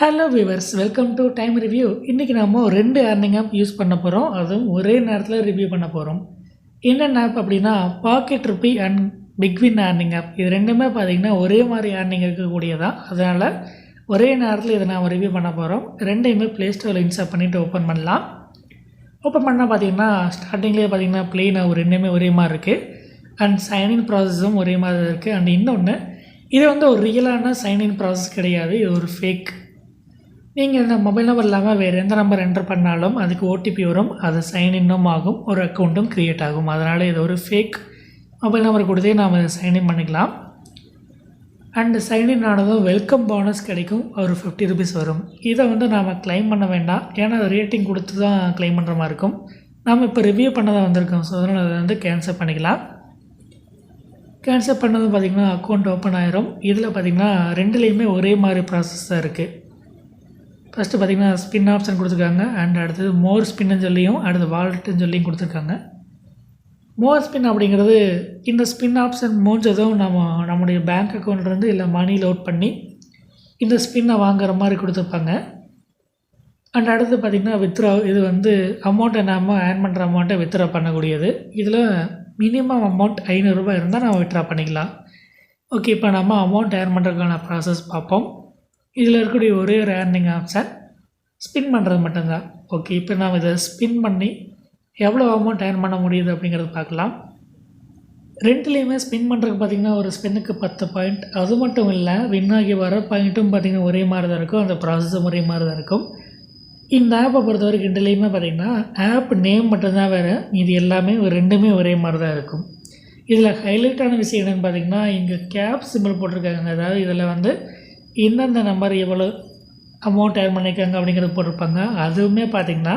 Hello viewers welcome to time review இன்றைக்கி நம்ம ரெண்டு ஏர்னிங் ஆப் யூஸ் பண்ண போகிறோம் அதுவும் ஒரே நேரத்தில் ரிவ்யூ பண்ண போகிறோம் என்னென்ன ஆப் அப்படின்னா pocket rupee and Bigwin earning app இது ரெண்டுமே பார்த்தீங்கன்னா ஒரே மாதிரி ஏர்னிங் இருக்கக்கூடியதான் அதனால் ஒரே நேரத்தில் இதை நாம் ரிவ்யூ பண்ண போகிறோம் ரெண்டையுமே ப்ளே ஸ்டோரில் இன்ஸ்டால் பண்ணிவிட்டு ஓப்பன் பண்ணலாம். ஓப்பன் பண்ணால் பார்த்தீங்கன்னா ஸ்டார்டிங்லேயே பார்த்தீங்கன்னா ப்ளெயின் ஒரு ரெண்டுமே ஒரே மாதிரி இருக்குது அண்ட் சைன்இன் ப்ராசஸும் ஒரே மாதிரி இருக்குது அண்ட் இன்னொன்று இது வந்து ஒரு ரியலான சைன்இன் ப்ராசஸ் கிடையாது. இது ஒரு ஃபேக் நீங்கள் இந்த மொபைல் நம்பர் இல்லாமல் வேறு எந்த நம்பர் என்டர் பண்ணாலும் அதுக்கு ஓடிபி வரும். அது சைன்இன்னும் ஆகும். ஒரு அக்கௌண்ட்டும் க்ரியேட் ஆகும். அதனால் இது ஒரு ஃபேக் மொபைல் நம்பர் கொடுத்தே நாம் அதை சைன்இன் பண்ணிக்கலாம். அண்டு சைன்இன் ஆனதும் வெல்கம் போனஸ் கிடைக்கும். ஒரு ஃபிஃப்டி ருபீஸ் வரும். இதை வந்து நாம் க்ளைம் பண்ண வேண்டாம். ஏன்னா அது ரேட்டிங் கொடுத்து தான் க்ளைம் பண்ணுற மாதிரி இருக்கும். நாம் இப்போ ரிவ்யூ பண்ணதாக வந்திருக்கோம். ஸோ அதனால் அதை வந்து கேன்சல் பண்ணிக்கலாம். கேன்சல் பண்ணதும் பார்த்திங்கன்னா அக்கௌண்ட் ஓப்பன் ஆயிரும். இதில் பார்த்திங்கன்னா ரெண்டுலேயுமே ஒரே மாதிரி ப்ராசஸ் தான் இருக்குது ஃபஸ்ட்டு பார்த்திங்கன்னா ஸ்பின் ஆப்ஷன் கொடுத்துருக்காங்க. அண்ட் அடுத்தது மோர் ஸ்பின்னு சொல்லியும் அடுத்து வால்ட்டுன்னு சொல்லியும் கொடுத்துருக்காங்க. மோர் ஸ்பின் அப்படிங்கிறது இந்த ஸ்பின் ஆப்ஷன் முடிஞ்சதும் நம்ம நம்முடைய பேங்க் அக்கௌண்ட்லேருந்து இல்லை மணி லோட் பண்ணி இந்த ஸ்பின்னை வாங்குற மாதிரி கொடுத்துருப்பாங்க. அண்ட் அடுத்து பார்த்திங்கன்னா வித்ரா இது வந்து அமௌண்ட்டை நாம் ஏர்ன் பண்ணுற அமௌண்ட்டை வித்ரா பண்ணக்கூடியது. இதில் மினிமம் அமௌண்ட் ஐநூறுரூபா இருந்தால் நம்ம வித்ரா பண்ணிக்கலாம். ஓகே இப்போ நம்ம அமௌண்ட் ஏர்ன் பண்ணுறதுக்கான ப்ராசஸ் பார்ப்போம். இதில் இருக்கக்கூடிய ஒரே ஒரு ஏர்னிங் ஆப்ஷன் ஸ்பின் பண்ணுறது மட்டும்தான். ஓகே இப்போ நாம் இதை ஸ்பின் பண்ணி எவ்வளோ அமௌண்ட் ஏர்ன் பண்ண முடியுது அப்படிங்கிறத பார்க்கலாம். ரெண்டுலேயுமே ஸ்பின் பண்ணுறதுக்கு பார்த்திங்கன்னா ஒரு ஸ்பின்னுக்கு பத்து பாயிண்ட் அது மட்டும் இல்லை வின் ஆகி வர பாயிண்ட்டும் பார்த்திங்கன்னா ஒரே மாதிரி தான் இருக்கும். அந்த ப்ராசஸும் ஒரே மாதிரி தான் இருக்கும். இந்த ஆப்பை பொறுத்த வரைக்கும் ரெண்டுலேயுமே பார்த்திங்கன்னா ஆப் நேம் மட்டும்தான் வேறு இது எல்லாமே ரெண்டுமே ஒரே மாதிரி தான் இருக்கும். இதில் ஹைலைட்டான விஷயம் என்னென்னு பார்த்திங்கன்னா இங்கே கேப் சிம்பிள் போட்டிருக்காங்க. அதாவது இதில் வந்து எந்தெந்த நம்பர் எவ்வளோ அமௌண்ட் ஏர் பண்ணியிருக்காங்க அப்படிங்கிறது போட்டிருப்பாங்க. அதுவுமே பார்த்திங்கன்னா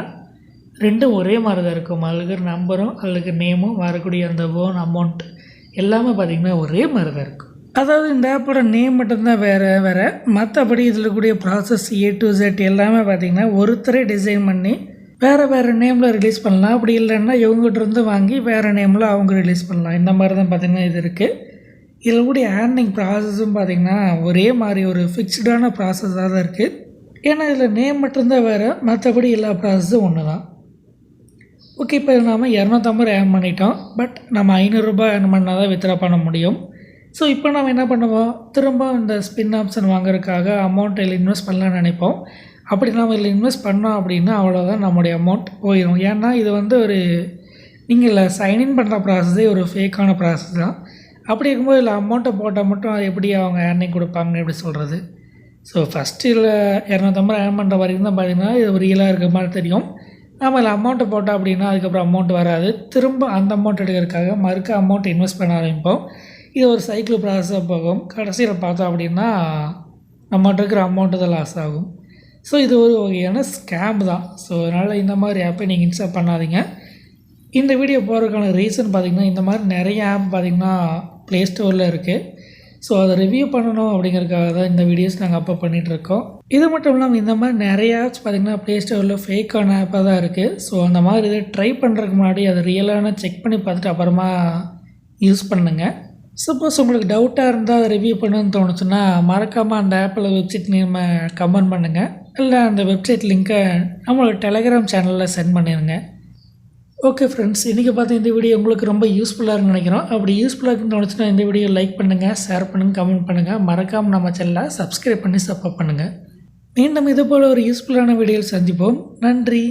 ரெண்டும் ஒரே மாதிரி தான் இருக்கும். அதில் நம்பரும் அதில் நேமும் வரக்கூடிய அந்த ஓன் அமௌண்ட் எல்லாமே பார்த்திங்கன்னா ஒரே மாதிரி தான் இருக்கும். அதாவது இந்த ஆப்போட நேம் மட்டும்தான் வேறு வேறு. மற்றபடி இதில் கூடிய ப்ராசஸ் ஏ டு செட் எல்லாமே பார்த்திங்கன்னா ஒருத்தரே டிசைன் பண்ணி வேறு வேறு நேமில் ரிலீஸ் பண்ணலாம். அப்படி இல்லைன்னா இவங்ககிட்ட இருந்து வாங்கி வேறு நேமில் அவங்க ரிலீஸ் பண்ணலாம். இந்த மாதிரி தான் பார்த்திங்கன்னா இது இருக்குது இதில் கூடிய ஏர்னிங் ப்ராசஸும் பார்த்திங்கன்னா ஒரே மாதிரி ஒரு ஃபிக்ஸ்டான ப்ராசஸாக தான் இருக்குது ஏன்னா இதில் நேம் மட்டும்தான் வேறு மற்றபடி எல்லா ப்ராசஸும் ஒன்று தான் ஓகே இப்போ நாம் இரநூத்தம்பது ஏர்ன் பண்ணிட்டோம். பட் நம்ம ஐநூறுரூபா ஏர்ன் பண்ணால் தான் வித்ரா பண்ண முடியும். ஸோ இப்போ நம்ம என்ன பண்ணுவோம்? திரும்ப இந்த ஸ்பின் ஆப்ஷன் வாங்குறதுக்காக அமௌண்ட் இதில் இன்வெஸ்ட் பண்ணலான்னு நினைப்போம். அப்படி நம்ம இதில் இன்வெஸ்ட் பண்ணோம் அப்படின்னா அவ்வளோதான் நம்முடைய அமௌண்ட் போயிடும் ஏன்னா இது வந்து ஒரு நீங்கள் சைன்இன் பண்ணுற ப்ராசஸே ஒரு ஃபேக்கான ப்ராசஸ் தான். அப்படி இருக்கும்போது இல்லை அமௌண்ட்டை போட்டால் மட்டும் அது எப்படி அவங்க ஏர்னிங் கொடுப்பாங்கன்னு எப்படி சொல்கிறது ஸோ ஃபஸ்ட்டு இல்லை இரநூத்தம்பது ஏர்ன் பண்ணுற வரைக்கும் தான் பார்த்திங்கன்னா இது ஒரு ரியலாக இருக்கிற மாதிரி தெரியும். நம்ம இல்லை அமௌண்ட்டை போட்டோம் அப்படின்னா அதுக்கப்புறம் அமௌண்ட் வராது. திரும்ப அந்த அமௌண்ட் எடுக்கிறதுக்காக மறுக்க அமௌண்ட் இன்வெஸ்ட் பண்ண ஆரம்பிப்போம். இது ஒரு சைக்கிள் ப்ராசஸாக போகும். கடைசியில் பார்த்தோம் அப்படின்னா நம்மகிட்ட இருக்கிற அமௌண்ட்டு தான் லாஸ் ஆகும். ஸோ இது ஒரு வகையான ஸ்கேம் தான். ஸோ அதனால் இந்த மாதிரி ஆப்பை நீங்கள் இன்ஸ்டால் பண்ணாதீங்க. இந்த வீடியோ போகிறதுக்கான ரீசன் பார்த்திங்கன்னா இந்த மாதிரி நிறைய ஆப் பார்த்திங்கன்னா ப்ளே ஸ்டோரில் இருக்குது ஸோ அதை ரிவ்யூ பண்ணணும் அப்படிங்கிறதுக்காக தான் இந்த வீடியோஸ் நாங்கள் அப்போ பண்ணிகிட்ருக்கோம் இது மட்டும் இல்லாமல் இந்த மாதிரி நிறையா ஆப்ஸ் பார்த்திங்கன்னா ப்ளே ஸ்டோரில் ஃபேக்கான ஆப்பாக தான் இருக்குது ஸோ அந்த மாதிரி இதை ட்ரை பண்ணுறதுக்கு முன்னாடி அதை ரியலான செக் பண்ணி பார்த்துட்டு அப்புறமா யூஸ் பண்ணுங்கள் சப்போஸ் உங்களுக்கு டவுட்டாக இருந்தால் அதை ரிவ்யூ பண்ணணும்னு தோணுச்சுன்னா மறக்காமல் அந்த ஆப்பில் வெப்சைட் நேமை கமெண்ட் பண்ணுங்கள் இல்லை அந்த வெப்சைட் லிங்க்கை நம்மளோட டெலகிராம் சேனலில் சென்ட் பண்ணிடுங்க ஓகே ஃப்ரெண்ட்ஸ் இன்றைக்கி பார்த்து இந்த வீடியோ உங்களுக்கு ரொம்ப யூஸ்ஃபுல்லாக இருக்குன்னு நினைக்கிறோம். அப்படி யூஸ்ஃபுல்லாக இருக்குன்னு தோணுச்சுன்னா இந்த வீடியோ லைக் பண்ணுங்கள் ஷேர் பண்ணுங்கள் கமெண்ட் பண்ணுங்கள் மறக்காமல் நம்ம சேனலை சப்ஸ்கிரைப் பண்ணி சப்போர்ட் பண்ணுங்கள் மீண்டும் இது போல் ஒரு யூஸ்ஃபுல்லான வீடியோவில் சந்திப்போம். நன்றி.